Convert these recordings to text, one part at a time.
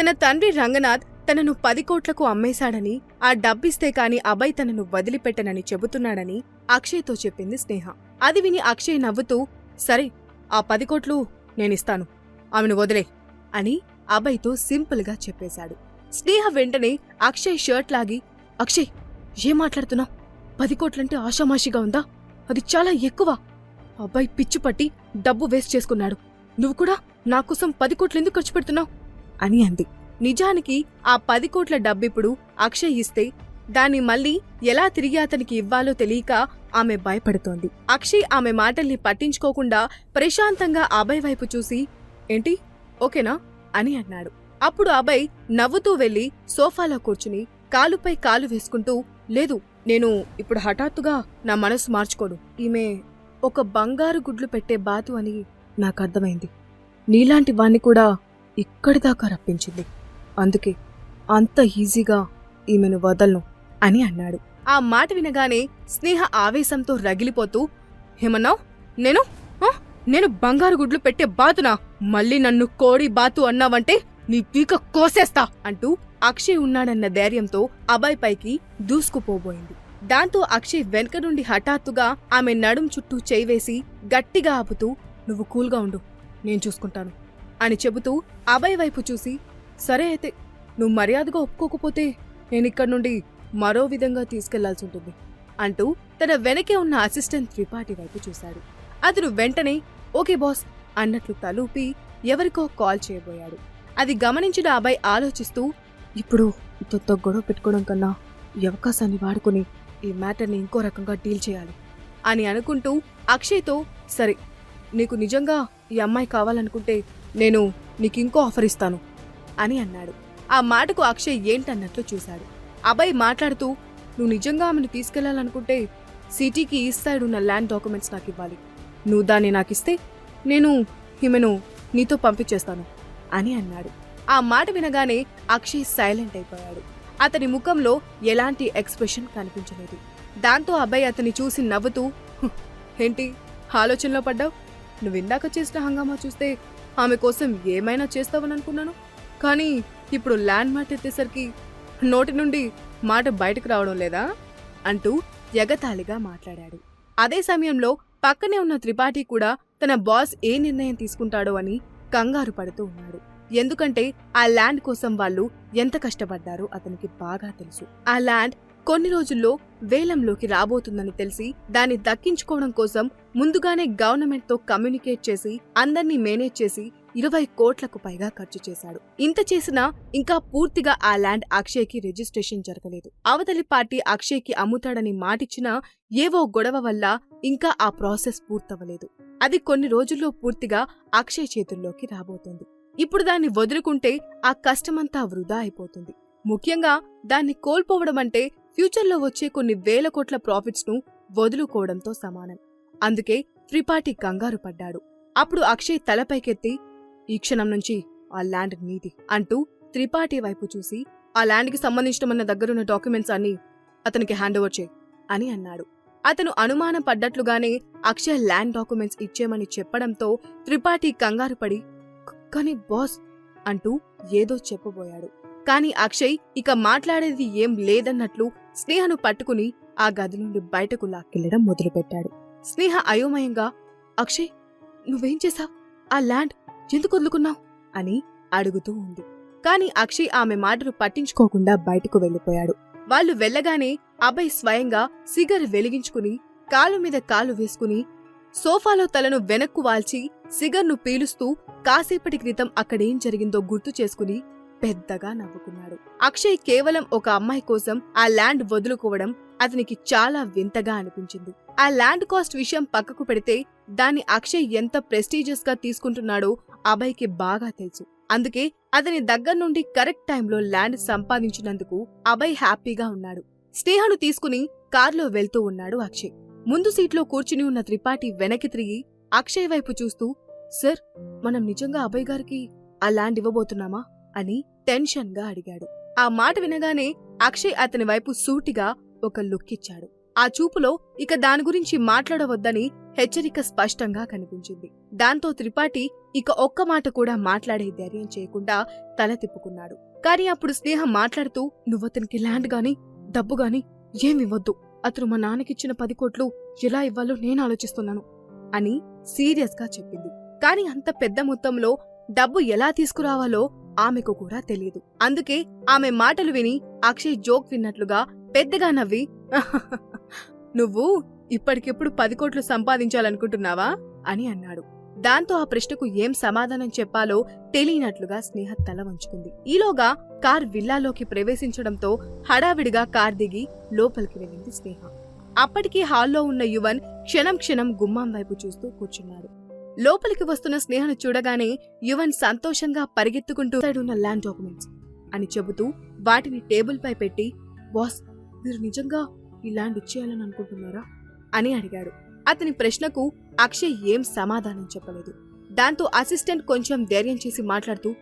తన తండ్రి రంగనాథ్ తనను పది కోట్లకు అమ్మేశాడని ఆ డబ్బిస్తే కాని అభయ్ తనను వదిలిపెట్టనని చెబుతున్నాడని అక్షయ్తో చెప్పింది స్నేహ. అది విని అక్షయ్ నవ్వుతూ సరే ఆ పది కోట్లు నేనిస్తాను. ఆమెను వదిలే అని అభయ్తో సింపుల్గా చెప్పేశాడు. స్నేహ వెంటనే అక్షయ్ షర్ట్ లాగి అక్షయ్ ఏం మాట్లాడుతున్నావు? పది కోట్లంటే ఆషామాషిగా ఉందా? అది చాలా ఎక్కువ. అబ్బాయి పిచ్చి పట్టి డబ్బు వేస్ట్ చేసుకున్నాడు. నువ్వు కూడా నా కోసం పది కోట్లు ఎందుకు ఖర్చు పెడుతున్నావు? అని అంది. నిజానికి ఆ పది కోట్ల డబ్బిప్పుడు అక్షయ్ ఇస్తే దాన్ని మళ్ళీ ఎలా తిరిగి అతనికి ఇవ్వాలో తెలియక ఆమె భయపడుతోంది. అక్షయ్ ఆమె మాటల్ని పట్టించుకోకుండా ప్రశాంతంగా అభయ్ వైపు చూసి ఏంటి? ఓకేనా? అని అన్నాడు. అప్పుడు అభయ్ నవ్వుతూ వెళ్ళి సోఫాలో కూర్చుని కాలుపై కాలు వేసుకుంటూ లేదు నేను ఇప్పుడు హఠాత్తుగా నా మనసు మార్చుకోడు ఈమె ఒక బంగారు గుడ్లు పెట్టే బాతు అని నాకు అర్థమైంది. నీలాంటి వాణ్ణి కూడా ఇక్కడిదాకా రప్పించింది. అందుకే అంత ఈజీగా ఈమెను వదలను అని అన్నాడు. ఆ మాట వినగానే స్నేహ ఆవేశంతో రగిలిపోతూ ఏమన్నావు నేను నేను బంగారు గుడ్లు పెట్టే బాతునా? మళ్ళీ నన్ను కోడి బాతు అన్నావంటే నీ పీక కోసేస్తా అంటూ అక్షయ్ ఉన్నాడన్న ధైర్యంతో అభయ్ పైకి దూసుకుపోబోయింది. దాంతో అక్షయ్ వెనక నుండి హఠాత్తుగా ఆమె నడుం చుట్టూ చేయివేసి గట్టిగా ఆపుతూ నువ్వు కూల్గా ఉండు నేను చూసుకుంటాను. అని చెబుతూ అభయ్ వైపు చూసి సరే అయితే నువ్వు మర్యాదగా ఒప్పుకోకపోతే నేను ఇక్కడి నుండి మరో విధంగా తీసుకెళ్ళాల్సి ఉంటుంది అంటూ తన వెనకే ఉన్న అసిస్టెంట్ త్రిపాఠి వైపు చూశాడు. అతను వెంటనే ఓకే బాస్ అన్నట్లు తలూపి ఎవరికో కాల్ చేయబోయాడు. అది గమనించిన అబ్బాయి ఆలోచిస్తూ ఇప్పుడు తొత్త గొడవ పెట్టుకోవడం కన్నా ఈ అవకాశాన్ని వాడుకుని ఈ మ్యాటర్ని ఇంకో రకంగా డీల్ చేయాలి అని అనుకుంటూ అక్షయ్తో సరే నీకు నిజంగా ఈ అమ్మాయి కావాలనుకుంటే నేను నీకు ఇంకో ఆఫర్ ఇస్తాను అని అన్నాడు. ఆ మాటకు అక్షయ్ ఏంటన్నట్లు చూశాడు. అభయ్ మాట్లాడుతూ నువ్వు నిజంగా ఆమెను తీసుకెళ్ళాలనుకుంటే సిటీకి ఈస్ట్ సైడ్ ఉన్న ల్యాండ్ డాక్యుమెంట్స్ నాకు ఇవ్వాలి. నువ్వు దాన్ని నాకిస్తే నేను ఈమెను నీతో పంపించేస్తాను అని అన్నాడు. ఆ మాట వినగానే అక్షయ్ సైలెంట్ అయిపోయాడు. అతని ముఖంలో ఎలాంటి ఎక్స్ప్రెషన్ కనిపించలేదు. దాంతో అబ్బాయి అతన్ని చూసి నవ్వుతూ ఏంటి? ఆలోచనలో పడ్డావు? నువ్వు ఇందాక చేసిన హంగామా చూస్తే ఆమె కోసం ఏమైనా చేస్తావని అనుకున్నాను. కానీ ఇప్పుడు ల్యాండ్ మాట ఎత్తేసరికి నోటి నుండి మాట బయటకు రావడం లేదా? అంటూ ఎగతాళిగా మాట్లాడాడు. అదే సమయంలో పక్కనే ఉన్న త్రిపాఠి కూడా తన బాస్ ఏ నిర్ణయం తీసుకుంటాడో అని కంగారు పడుతూ ఉన్నాడు. ఎందుకంటే ఆ ల్యాండ్ కోసం వాళ్ళు ఎంత కష్టపడ్డారో అతనికి బాగా తెలుసు. ఆ ల్యాండ్ కొన్ని రోజుల్లో వేలంలోకి రాబోతుందని తెలిసి దాన్ని దక్కించుకోవడం కోసం ముందుగానే గవర్నమెంట్తో కమ్యూనికేట్ చేసి అందర్నీ మేనేజ్ చేసి ఇరవై కోట్లకు పైగా ఖర్చు చేశాడు. ఇంత చేసినా ఇంకా పూర్తిగా ఆ ల్యాండ్ అక్షయ్కి రిజిస్ట్రేషన్ జరగలేదు. అవతలి పార్టీ అక్షయ్కి అమ్ముతాడని మాటిచ్చినా ఏవో గొడవ వల్ల ఇంకా ఆ ప్రాసెస్ పూర్తవలేదు అది కొన్ని రోజుల్లో పూర్తిగా అక్షయ్ చేతుల్లోకి రాబోతుంది. ఇప్పుడు దాన్ని వదులుకుంటే ఆ కష్టమంతా వృధా అయిపోతుంది. ముఖ్యంగా దాన్ని కోల్పోవడం అంటే ఫ్యూచర్లో వచ్చే కొన్ని వేల కోట్ల ప్రాఫిట్స్ను వదులుకోవడంతో సమానం. అందుకే త్రిపాఠి కంగారు పడ్డాడు. అప్పుడు అక్షయ్ తలపైకెత్తి ఈ క్షణం నుంచి ఆ ల్యాండ్ నీది అంటూ త్రిపాఠి వైపు చూసి ఆ ల్యాండ్కి సంబంధించిన మన దగ్గరున్న డాక్యుమెంట్స్ అన్ని అతనికి హ్యాండ్ ఓవర్ చేయి అని అన్నాడు. అతను అనుమానం పడ్డట్లుగానే అక్షయ్ ల్యాండ్ డాక్యుమెంట్స్ ఇచ్చేమని చెప్పడంతో త్రిపాఠి కంగారు పడి కానీ బాస్ అంటూ ఏదో చెప్పబోయాడు. కాని అక్షయ్ ఇక మాట్లాడేది ఏం లేదన్నట్లు స్నేహను పట్టుకుని ఆ గది నుండి బయటకు లాక్కెళ్ళడం మొదలుపెట్టాడు. స్నేహ అయోమయంగా అక్షయ్ నువ్వేం చేశావు? ఆ ల్యాండ్ ఎందుకు వదులుకున్నావు? అని అడుగుతూ ఉంది. కాని అక్షయ్ ఆమె మాటలు పట్టించుకోకుండా బయటకు వెళ్ళిపోయాడు వాళ్ళు వెళ్ళగానే అభయ్ స్వయంగా సిగర్ వెలిగించుకుని కాలు మీద కాలు వేసుకుని సోఫాలో తలను వెనక్కు వాల్చి సిగర్ను పీలుస్తూ కాసేపటి క్రితం అక్కడేం జరిగిందో గుర్తు చేసుకుని పెద్దగా నవ్వుకున్నాడు. అక్షయ్ కేవలం ఒక అమ్మాయి కోసం ఆ ల్యాండ్ వదులుకోవడం అతనికి చాలా వింతగా అనిపించింది. ఆ ల్యాండ్ కాస్ట్ విషయం పక్కకు పెడితే దాన్ని అక్షయ్ ఎంత ప్రెస్టీజియస్గా తీసుకుంటున్నాడో అభయ్కి బాగా తెలుసు. అందుకే అతని దగ్గర నుండి కరెక్ట్ టైంలో ల్యాండ్ సంపాదించినందుకు అభయ్ హ్యాపీగా ఉన్నాడు. స్నేహను తీసుకుని కార్లో వెళ్తూ ఉన్నాడు అక్షయ్. ముందు సీట్లో కూర్చుని ఉన్న త్రిపాఠి వెనక్కి తిరిగి అక్షయ్ వైపు చూస్తూ సార్ మనం నిజంగా అభయ్ గారికి ఆ ల్యాండ్ ఇవ్వబోతున్నామా? అని టెన్షన్గా అడిగాడు. ఆ మాట వినగానే అక్షయ్ అతని వైపు సూటిగా ఒక లుక్ ఇచ్చాడు ఆ చూపులో ఇక దాని గురించి మాట్లాడవద్దని హెచ్చరిక స్పష్టంగా కనిపించింది. దాంతో త్రిపాఠి ఇక ఒక్క మాట కూడా మాట్లాడే ధైర్యం చేయకుండా తల తిప్పుకున్నాడు. కాని అప్పుడు స్నేహ మాట్లాడుతూ నువ్వతనికి ల్యాండ్ గాని డబ్బు గాని ఏమివ్వద్దు అతను మా నాన్నకిచ్చిన పది కోట్లు ఎలా ఇవ్వాలో నేను ఆలోచిస్తున్నాను అని సీరియస్గా చెప్పింది. కాని అంత పెద్ద మొత్తంలో డబ్బు ఎలా తీసుకురావాలో ఆమెకు కూడా తెలియదు అందుకే ఆమె మాటలు విని అక్షయ్ జోక్ విన్నట్లుగా పెద్దగా నవ్వి నువ్వు ఇప్పటికిప్పుడు పది కోట్లు సంపాదించాలనుకుంటున్నావా? అని అన్నాడు. దాంతో ఆ ప్రశ్నకు ఏం సమాధానం చెప్పాలో తెలియనట్లుగా స్నేహ తల వంచుకుంది. ఈలోగా కార్ విల్లాలోకి ప్రవేశించడంతో హడావిడిగా కార్ దిగి లోపలికి వెళ్ళింది స్నేహ. అప్పటికి హాల్లో ఉన్న యువన్ క్షణం క్షణం గుమ్మం వైపు చూస్తూ కూర్చున్నాడు. లోపలికి వస్తున్న స్నేహను చూడగానే యువన్ సంతోషంగా పరిగెత్తుకుంటూ ఉన్న ల్యాండ్ డాక్యుమెంట్స్ అని చెబుతూ వాటిని టేబుల్పై పెట్టి బాస్ మీరు నిజంగా ఈ ల్యాండ్ ఇచ్చేయాలని అనుకుంటున్నారా? అని అడిగాడు. అతని ప్రశ్నకు అక్షయ్ ఏం సమాధానం చెప్పలేదు. దాంతో అసిస్టెంట్ కొంచెం ధైర్యం చేసి మాట్లాడుతూ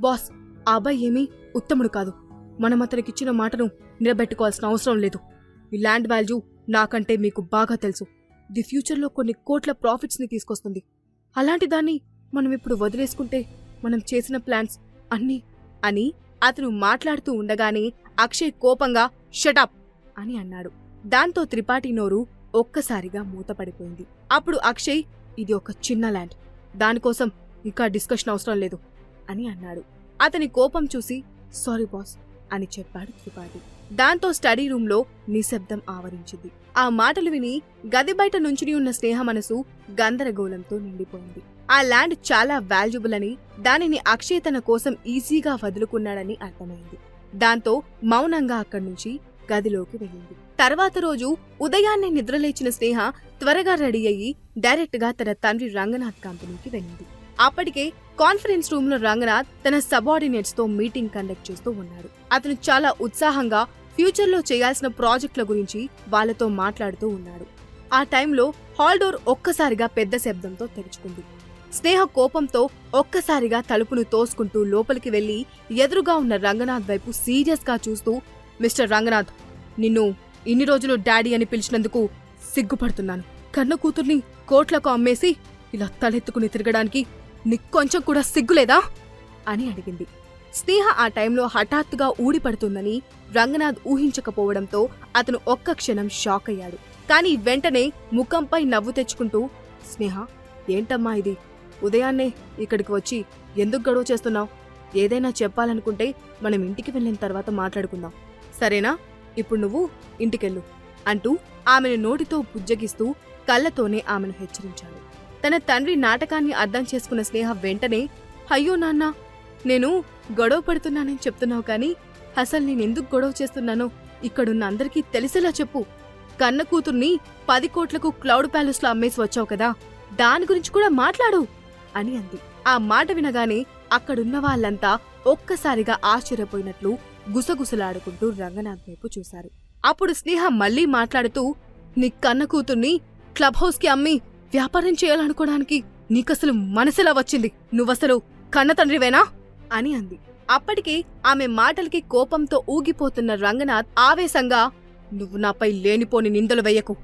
బాస్ ఆ అబ్బాయి ఏమీ ఉత్తముడు కాదు. మనం అతనికిచ్చిన మాటను నిలబెట్టుకోవాల్సిన అవసరం లేదు. ఈ ల్యాండ్ వాల్యూ నాకంటే మీకు బాగా తెలుసు. ది ఫ్యూచర్లో కొన్ని కోట్ల ప్రాఫిట్స్ని తీసుకొస్తుంది. అలాంటి దాన్ని మనం ఇప్పుడు వదిలేసుకుంటే మనం చేసిన ప్లాన్స్ అన్నీ అని అతను మాట్లాడుతూ ఉండగానే అక్షయ్ కోపంగా షటప్ అని అన్నాడు. దాంతో త్రిపాఠి నోరు ఒక్కసారిగా మూతపడిపోయింది. అప్పుడు అక్షయ్ ఇది ఒక చిన్న ల్యాండ్. దానికోసం ఇంకా డిస్కషన్ అవసరం లేదు అని అన్నాడు. అతని కోపం చూసి సారీ బాస్ అని చెప్పాడు త్రిపాఠి. దాంతో స్టడీ రూంలో నిశ్శబ్దం ఆవరించింది. ఆ మాటలు విని గది బయట నుంచుని ఉన్న స్నేహ మనసు గందరగోళంతో నిండిపోయింది. ఆ ల్యాండ్ చాలా వాల్యుబుల్ అని దానిని అక్షయ్ తన కోసం ఈజీగా వదులుకున్నాడని అర్థమైంది. దాంతో మౌనంగా అక్కడి నుంచి గదిలోకి వెళ్ళింది. తర్వాత రోజు ఉదయాన్నే నిద్రలేచిన స్నేహ త్వరగా రెడీ అయ్యి డైరెక్ట్గా తన తండ్రి రంగనాథ్ కంపెనీకి వెళ్ళింది. అప్పటికే కాన్ఫరెన్స్ రూమ్లో రంగనాథ్ తన సబార్డినేట్స్తో మీటింగ్ కండక్ట్ చేస్తూ ఉన్నాడు. అతను చాలా ఉత్సాహంగా ఫ్యూచర్లో చేయాల్సిన ప్రాజెక్టుల గురించి వాళ్ళతో మాట్లాడుతూ ఉన్నాడు. ఆ టైంలో హాల్ డోర్ ఒక్కసారిగా పెద్ద శబ్దంతో తెరుచుకుంది. స్నేహ కోపంతో ఒక్కసారిగా తలుపును తోసుకుంటూ లోపలికి వెళ్ళి ఎదురుగా ఉన్న రంగనాథ్ వైపు సీరియస్గా చూస్తూ మిస్టర్ రంగనాథ్ నిన్ను ఇన్ని రోజులు డాడీ అని పిలిచినందుకు సిగ్గుపడుతున్నాను. కన్న కూతుర్ని కోట్లకు అమ్మేసి ఇలా తలెత్తుకుని తిరగడానికి నీకు కొంచెం కూడా సిగ్గులేదా? అని అడిగింది. స్నేహ ఆ టైంలో హఠాత్తుగా ఊడిపడుతుందని రంగనాథ్ ఊహించకపోవడంతో అతను ఒక్క క్షణం షాక్ అయ్యాడు. కానీ వెంటనే ముఖంపై నవ్వు తెచ్చుకుంటూ స్నేహ ఏంటమ్మా ఇది? ఉదయాన్నే ఇక్కడికి వచ్చి ఎందుకు గొడవ చేస్తున్నావు? ఏదైనా చెప్పాలనుకుంటే మనం ఇంటికి వెళ్ళిన తర్వాత మాట్లాడుకుందాం. సరేనా? ఇప్పుడు నువ్వు ఇంటికెళ్ళు అంటూ ఆమెను నోటితో బుజ్జగిస్తూ కళ్ళతోనే ఆమెను హెచ్చరించాడు. తన తండ్రి నాటకాన్ని అర్థం చేసుకున్న స్నేహ వెంటనే అయ్యో నాన్న నేను గొడవ పడుతున్నానని చెప్తున్నావు కానీ అసలు నేనెందుకు గొడవ చేస్తున్నానో ఇక్కడున్న అందరికీ తెలిసేలా చెప్పు. కన్న కూతుర్ని పది కోట్లకు క్లౌడ్ ప్యాలెస్లో అమ్మేసి వచ్చావు కదా దాని గురించి కూడా మాట్లాడు అని అంది. ఆ మాట వినగానే అక్కడున్న వాళ్ళంతా ఒక్కసారిగా ఆశ్చర్యపోయినట్లు గుసగుసలాడుకుంటూ రంగనాథ్ వైపు చూశారు. అప్పుడు స్నేహ మళ్ళీ మాట్లాడుతూ నీ కన్న కూతుర్ని క్లబ్ హౌస్కి అమ్మి వ్యాపారం చేయాలనుకోవడానికి నీకసలు మనసులా వచ్చింది? నువ్వసలు కన్న తండ్రివేనా? అని అంది. అప్పటికే ఆమె మాటలకి కోపంతో ఊగిపోతున్న రంగనాథ్ ఆవేశంగా నువ్వు నాపై లేనిపోని నిందలు వేయకు.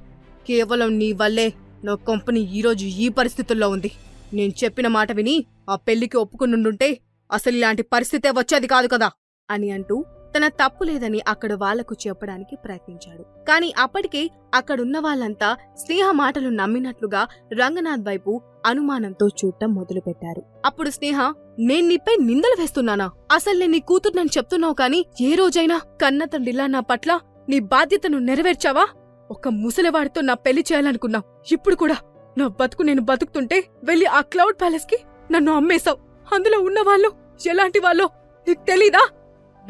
కేవలం నీ వల్లే నా కంపెనీ ఈరోజు ఈ పరిస్థితుల్లో ఉంది. నేను చెప్పిన మాట విని ఆ పెళ్ళికి ఒప్పుకునుండుంటే అసలు ఇలాంటి పరిస్థితే వచ్చేది కాదు కదా అని అంటూ తన తప్పు లేదని అక్కడ వాళ్ళకు చెప్పడానికి ప్రయత్నించాడు. కాని అప్పటికే అక్కడున్న వాళ్ళంతా స్నేహ మాటలు నమ్మినట్లుగా రంగనాథ్ వైపు అనుమానంతో చూడటం మొదలుపెట్టారు. అప్పుడు స్నేహ నేను నీపై నిందలు వేస్తున్నానా? అసలు నేను నీ కూతుర్నని చెప్తున్నావు కాని ఏ రోజైనా కన్న తండ్రిలా నా పట్ల నీ బాధ్యతను నెరవేర్చావా? ఒక ముసలివాడితో నా పెళ్ళి చేయాలనుకున్నావు ఇప్పుడు కూడా నా బతుకు నేను బతుకుతుంటే వెళ్ళి ఆ క్లౌడ్ ప్యాలెస్కి నన్ను అమ్మేశావు. అందులో ఉన్న వాళ్ళు ఎలాంటి వాళ్ళో నీకు తెలీదా?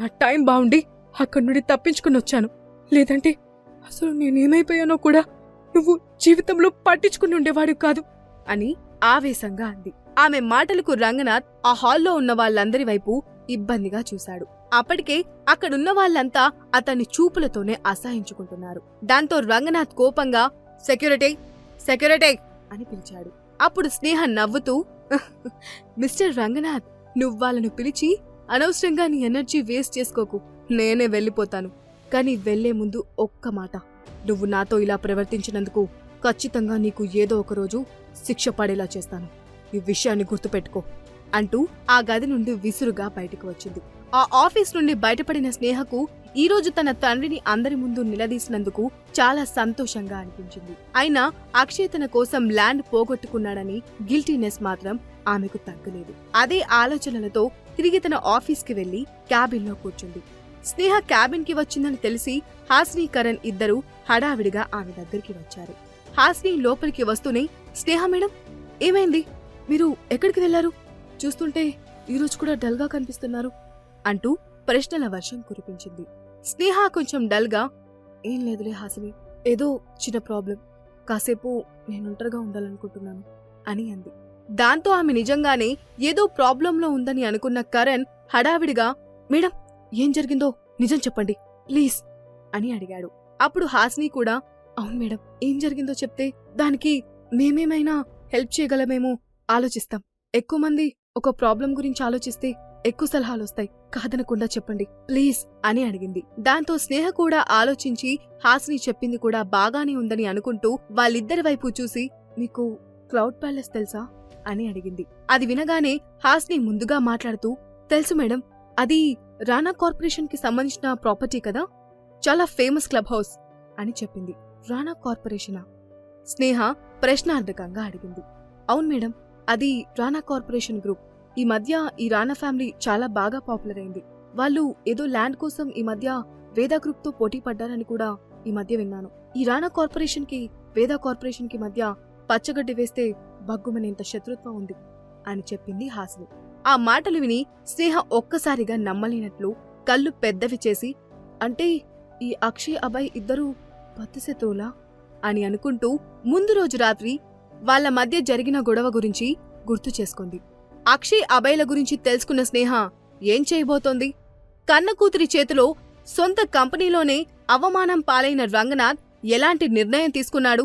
నా టైం బాగుండి అక్కడి నుండి తప్పించుకుని వచ్చాను. లేదంటే అసలు నేనేమైపోయానో కూడా నువ్వు జీవితంలో పట్టించుకుని ఉండేవాడు కాదు అని ఆవేశంగా అంది. ఆమె మాటలకు రంగనాథ్ ఆ హాల్లో ఉన్న వాళ్ళందరి వైపు ఇబ్బందిగా చూశాడు. అప్పటికే అక్కడున్న వాళ్ళంతా అతన్ని చూపులతోనే అసహించుకుంటున్నారు. దాంతో రంగనాథ్ కోపంగా సెక్యూరిటీ సెక్యూరిటీ అని పిలిచాడు. అప్పుడు స్నేహ నవ్వుతూ మిస్టర్ రంగనాథ్ నువ్వు వాళ్ళను పిలిచి అనవసరంగా నీ ఎనర్జీ వేస్ట్ చేసుకోకు. నేనే వెళ్ళిపోతాను. కానీ వెళ్ళే ముందు ఒక్క మాట. నువ్వు నాతో ఇలా ప్రవర్తించినందుకు ఖచ్చితంగా నీకు ఏదో ఒకరోజు శిక్ష పడేలా చేస్తాను. ఈ విషయాన్ని గుర్తుపెట్టుకో అంటూ ఆ గది నుండి విసురుగా బయటకు వచ్చింది. ఆ ఆఫీస్ నుండి బయటపడిన స్నేహకు ఈ రోజు తన తండ్రిని అందరి ముందు నిలదీసినందుకు చాలా సంతోషంగా అనిపించింది. అయినా అక్షయ్ తన కోసం ల్యాండ్ పోగొట్టుకున్నాడని గిల్టీనెస్ మాత్రం ఆమెకు తగ్గలేదు. అదే ఆలోచనలతో తిరిగి తన ఆఫీస్కి వెళ్ళి క్యాబిన్లో కూర్చుంది. స్నేహ క్యాబిన్కి వచ్చిందని తెలిసి హాస్ని కరణ్ ఇద్దరూ హడావిడిగా ఆమె దగ్గరికి వచ్చారు. హాస్ని లోపలికి వస్తూనే స్నేహ మేడం ఏమైంది? మీరు ఎక్కడికి వెళ్ళారు చూస్తుంటే ఈరోజు కూడా డల్గా కనిపిస్తున్నారు అంటూ ప్రశ్నల వర్షం కురిపించింది. స్నేహ కొంచెం డల్గా ఏం లేదులే హాసిని ఏదో చిన్న ప్రాబ్లం. కాసేపు నేను ఒంటరిగా ఉండాలనుకుంటున్నాను అని అంది. దాంతో ఆమె నిజంగానే ఏదో ప్రాబ్లంలో ఉందని అనుకున్న కరణ్ హడావిడిగా మేడం ఏం జరిగిందో? నిజం చెప్పండి ప్లీజ్ అని అడిగాడు. అప్పుడు హాస్ని కూడా అవును మేడం ఏం జరిగిందో చెప్తే దానికి మేమేమైనా హెల్ప్ చేయగలమేమో ఆలోచిస్తాం. ఎక్కువ మంది ఒక ప్రాబ్లం గురించి ఆలోచిస్తే ఎక్కువ సలహాలు వస్తాయి. కాదనకుండా చెప్పండి ప్లీజ్ అని అడిగింది. దాంతో స్నేహ కూడా ఆలోచించి హాస్ని చెప్పింది కూడా బాగానే ఉందని అనుకుంటూ వాళ్ళిద్దరి వైపు చూసి మీకు క్లౌడ్ ప్యాలెస్ తెలుసా? అని అడిగింది. అది వినగానే హాస్ని ముందుగా మాట్లాడుతూ తెలుసు మేడం అది రానా కార్పొరేషన్కి సంబంధించిన ప్రాపర్టీ కదా? చాలా ఫేమస్ క్లబ్ హౌస్ అని చెప్పింది. రానా కార్పొరేషనా? స్నేహ ప్రశ్నార్థకంగా అడిగింది. అవును మేడం అది రానా కార్పొరేషన్ గ్రూప్. ఈ మధ్య ఈ రానా ఫ్యామిలీ చాలా బాగా పాపులర్ అయింది. వాళ్ళు ఏదో ల్యాండ్ కోసం ఈ మధ్య వేదా గ్రూప్తో పోటీ పడ్డారని కూడా ఈ మధ్య విన్నాను. ఈ రానా కార్పొరేషన్కి వేదా కార్పొరేషన్కి మధ్య పచ్చగడ్డి వేస్తే బగ్గుమనేంత శత్రుత్వం ఉంది అని చెప్పింది హాసిని. ఆ మాటలు విని స్నేహ ఒక్కసారిగా నమ్మలేనట్లు కళ్ళు పెద్దవి చేసి అంటే ఈ అక్షయ్ అభయ్ ఇద్దరూ పత్తిశత్రువులా అని అనుకుంటూ ముందు రోజు రాత్రి వాళ్ళ మధ్య జరిగిన గొడవ గురించి గుర్తు చేసుకుంది. అక్షయ్ అభయ్ల గురించి తెలుసుకున్న స్నేహ ఏం చేయబోతోంది? కన్న కూతురి చేతిలో సొంత కంపెనీలోనే అవమానం పాలైన రంగనాథ్ ఎలాంటి నిర్ణయం తీసుకున్నాడు?